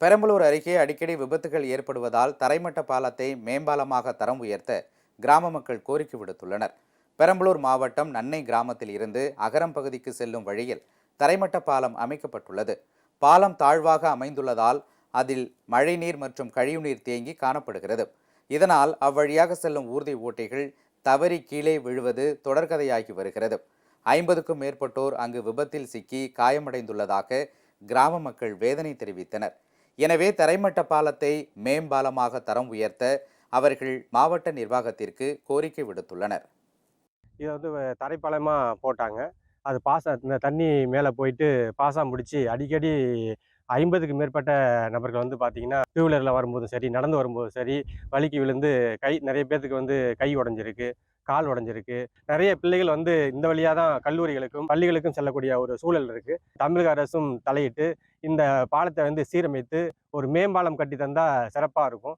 பெரம்பலூர் அருகே அடிக்கடி விபத்துகள் ஏற்படுவதால் தரைமட்ட பாலத்தை மேம்பாலமாக தரம் உயர்த்த கிராம மக்கள் கோரிக்கை விடுத்துள்ளனர். பெரம்பலூர் மாவட்டம் நன்னை கிராமத்தில் இருந்து அகரம் பகுதிக்கு செல்லும் வழியில் தரைமட்ட பாலம் அமைக்கப்பட்டுள்ளது. பாலம் தாழ்வாக அமைந்துள்ளதால் அதில் மழைநீர் மற்றும் கழிவுநீர் தேங்கி காணப்படுகிறது. இதனால் அவ்வழியாக செல்லும் ஊர்தி ஓட்டிகள் தவறி கீழே விழுவது தொடர்கதையாகி வருகிறது. ஐம்பதுக்கும் மேற்பட்டோர் அங்கு விபத்தில் சிக்கி காயமடைந்துள்ளதாக கிராம மக்கள் வேதனை தெரிவித்தனர். எனவே தரைமட்ட பாலத்தை மேம்பாலமாக தரம் உயர்த்த அவர்கள் மாவட்ட நிர்வாகத்திற்கு கோரிக்கை விடுத்துள்ளனர். இதை வந்து தரைப்பாலமாக போட்டாங்க. அது பாசம் இந்த தண்ணி மேலே போயிட்டு பாசம் பிடிச்சி அடிக்கடி ஐம்பதுக்கு மேற்பட்ட நபர்கள் வந்து பார்த்தீங்கன்னா டூ வீலரில் வரும்போதும் சரி நடந்து வரும்போதும் சரி வலிக்கு விழுந்து கை நிறைய பேர்த்துக்கு வந்து கை உடஞ்சிருக்கு. கால் உடஞ்சிருக்கு. நிறைய பிள்ளைகள் வந்து இந்த வழியாக தான் கல்லூரிகளுக்கும் பள்ளிகளுக்கும் செல்லக்கூடிய ஒரு சூழல் இருக்குது தமிழக அரசும் தலையிட்டு இந்த பாலத்தை வந்து சீரமைத்து ஒரு மேம்பாலம் கட்டி தந்தால் சிறப்பாக இருக்கும்.